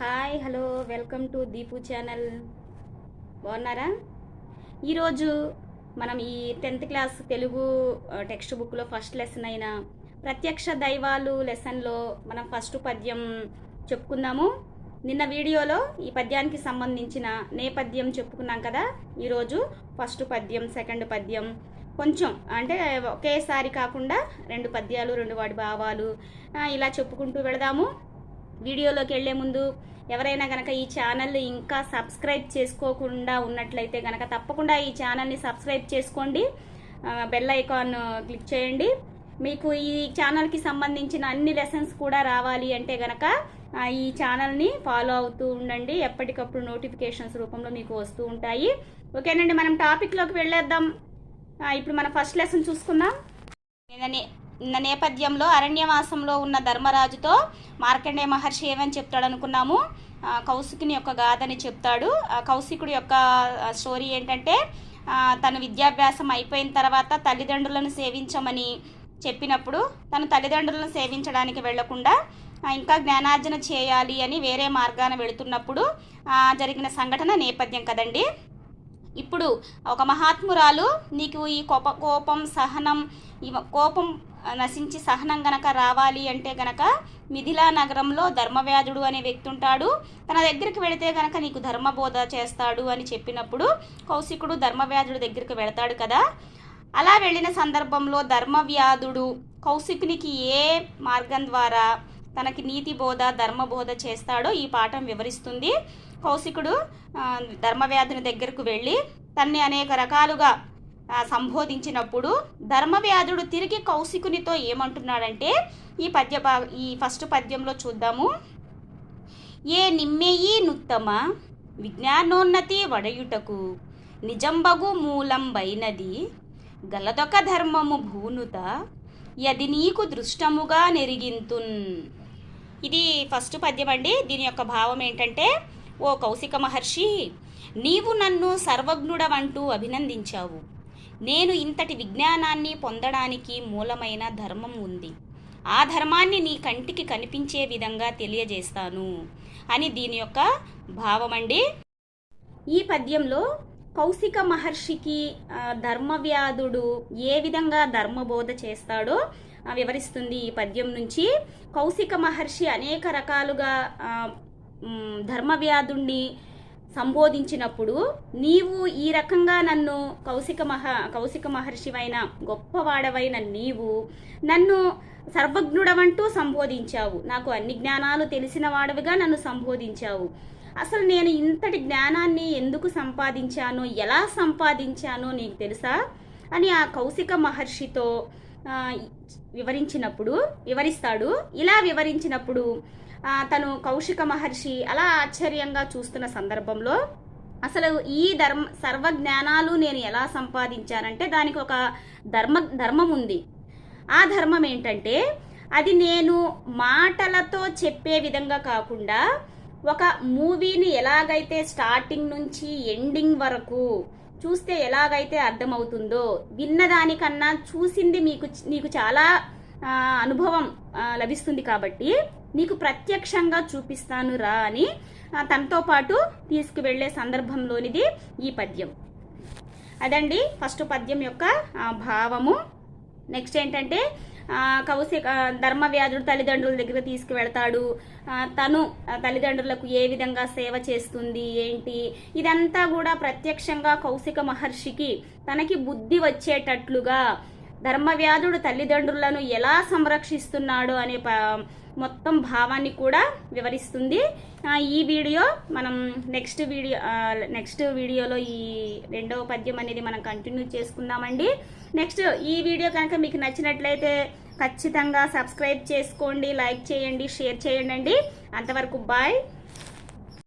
Hi hello welcome to Deepu channel బాగున్నారా? ఈరోజు మనం ఈ టెన్త్ క్లాస్ తెలుగు టెక్స్ట్ బుక్లో ఫస్ట్ లెసన్ అయిన ప్రత్యక్ష దైవాలు లెసన్లో మనం ఫస్ట్ పద్యం చెప్పుకుందాము. నిన్న వీడియోలో ఈ పద్యానికి సంబంధించిన నేపథ్యం చెప్పుకున్నాం కదా? ఈరోజు ఫస్ట్ పద్యం సెకండ్ పద్యం. కొంచెం అంటే ఒకేసారి కాకుండా రెండు పద్యాలు రెండు వాటి భావాలు ఇలా చెప్పుకుంటూ వెళదాము. వీడియోలోకి వెళ్ళే ముందు ఎవరైనా గనక ఈ ఛానల్ ఇంకా సబ్స్క్రైబ్ చేసుకోకుండా ఉన్నట్లయితే గనక తప్పకుండా ఈ ఛానల్ని సబ్స్క్రైబ్ చేసుకోండి. బెల్ ఐకాన్ క్లిక్ చేయండి. మీకు ఈ ఛానల్కి సంబంధించిన అన్ని లెసన్స్ కూడా రావాలి అంటే గనక ఈ ఛానల్ని ఫాలో అవుతూ ఉండండి. ఎప్పటికప్పుడు నోటిఫికేషన్స్ రూపంలో మీకు వస్తూ ఉంటాయి. ఓకేనండి మనం టాపిక్లోకి వెళ్ళేద్దాం. ఇప్పుడు మనం ఫస్ట్ లెసన్ చూసుకుందాం. నిన్న నేపథ్యంలో అరణ్యవాసంలో ఉన్న ధర్మరాజుతో మార్కండేయ మహర్షి ఏమని చెప్తాడు అనుకున్నాము కౌశికుని యొక్క గాథని చెప్తాడు. కౌశికుడి యొక్క స్టోరీ ఏంటంటే తను విద్యాభ్యాసం అయిపోయిన తర్వాత తల్లిదండ్రులను సేవించమని చెప్పినప్పుడు తను తల్లిదండ్రులను సేవించడానికి వెళ్ళకుండా ఇంకా జ్ఞానార్జన చేయాలి అని వేరే మార్గాన వెళుతున్నప్పుడు జరిగిన సంఘటన నేపథ్యం కదండి. ఇప్పుడు ఒక మహాత్మురాలు నీకు ఈ కోప కోపం సహనం ఈ కోపం నశించి సహనం గనక రావాలి అంటే గనక మిథిలా నగరంలో ధర్మవ్యాధుడు అనే వ్యక్తి ఉంటాడు తన దగ్గరికి వెళితే గనక నీకు ధర్మబోధ చేస్తాడు అని చెప్పినప్పుడు కౌశికుడు ధర్మవ్యాధుడు దగ్గరికి వెళతాడు కదా. అలా వెళ్ళిన సందర్భంలో ధర్మవ్యాధుడు కౌశికునికి ఏ మార్గం ద్వారా తనకి నీతి బోధ ధర్మబోధ చేస్తాడో ఈ పాఠం వివరిస్తుంది. కౌశికుడు ధర్మవ్యాధుని దగ్గరకు వెళ్ళి తన్ని అనేక రకాలుగా సంబోధించినప్పుడు ధర్మవ్యాధుడు తిరిగి కౌశికునితో ఏమంటున్నాడంటే ఈ పద్య ఈ ఫస్ట్ పద్యంలో చూద్దాము. ఏ నిమ్మెయి నుత్తమ విజ్ఞానోన్నతి వడయుటకు నిజంబగు మూలంబైనది గలదొక ధర్మము భూనుత యది నీకు దృష్టముగా నెరిగింతున్. ఇది ఫస్ట్ పద్యం అండి దీని యొక్క భావం ఏంటంటే ఓ కౌశిక మహర్షి నీవు నన్ను సర్వజ్ఞుడవంటూ అభినందించావు. నేను ఇంతటి విజ్ఞానాన్ని పొందడానికి మూలమైన ధర్మం ఉంది. ఆ ధర్మాన్ని నీ కంటికి కనిపించే విధంగా తెలియజేస్తాను అని దీని యొక్క భావమండి. ఈ పద్యంలో కౌశిక మహర్షికి ధర్మవ్యాధుడు ఏ విధంగా ధర్మబోధ చేస్తాడో వివరిస్తుంది ఈ పద్యం నుంచి. కౌశిక మహర్షి అనేక రకాలుగా ధర్మవ్యాధుణ్ణి సంబోధించినప్పుడు నీవు ఈ రకంగా నన్ను కౌశిక మహ కౌశిక మహర్షివైన గొప్పవాడవైన నీవు నన్ను సర్వజ్ఞుడవంటూ సంబోధించావు. నాకు అన్ని జ్ఞానాలు తెలిసిన వాడవిగా నన్ను సంబోధించావు. అసలు నేను ఇంతటి జ్ఞానాన్ని ఎందుకు సంపాదించానో ఎలా సంపాదించానో నీకు తెలుసా? అని ఆ కౌశిక మహర్షితో వివరించినప్పుడు వివరిస్తాడు. ఇలా వివరించినప్పుడు తను కౌశిక మహర్షి అలా ఆశ్చర్యంగా చూస్తున్న సందర్భంలో అసలు ఈ ధర్మ సర్వజ్ఞానాలు నేను ఎలా సంపాదించానంటే దానికి ఒక ధర్మ ధర్మం ఉంది. ఆ ధర్మం ఏంటంటే అది నేను మాటలతో చెప్పే విధంగా కాకుండా ఒక మూవీని ఎలాగైతే స్టార్టింగ్ నుంచి ఎండింగ్ వరకు చూస్తే ఎలాగైతే అర్థమవుతుందో విన్నదానికన్నా చూసింది మీకు నీకు చాలా అనుభవం లభిస్తుంది కాబట్టి నీకు ప్రత్యక్షంగా చూపిస్తాను రా అని తనతో పాటు తీసుకువెళ్ళే సందర్భంలోనిది ఈ పద్యం. అదండి ఫస్ట్ పద్యం యొక్క భావము. నెక్స్ట్ ఏంటంటే కౌశిక ధర్మవ్యాధుడు తల్లిదండ్రుల దగ్గర తీసుకువెళ్తాడు. తను తల్లిదండ్రులకు ఏ విధంగా సేవ చేస్తుంది ఏంటి? ఇదంతా కూడా ప్రత్యక్షంగా కౌశిక మహర్షికి తనకి బుద్ధి వచ్చేటట్లుగా ధర్మవ్యాధుడు తల్లిదండ్రులను ఎలా సంరక్షిస్తున్నాడు అనే ప మొత్తం భావాన్ని కూడా వివరిస్తుంది. ఈ వీడియో మనం నెక్స్ట్ వీడియో నెక్స్ట్ వీడియోలో ఈ రెండవ పద్యం అనేది మనం కంటిన్యూ చేసుకుందామండి. నెక్స్ట్ ఈ వీడియో కనుక మీకు నచ్చినట్లయితే ఖచ్చితంగా సబ్స్క్రైబ్ చేసుకోండి లైక్ చేయండి షేర్ చేయండి అంతవరకు బాయ్.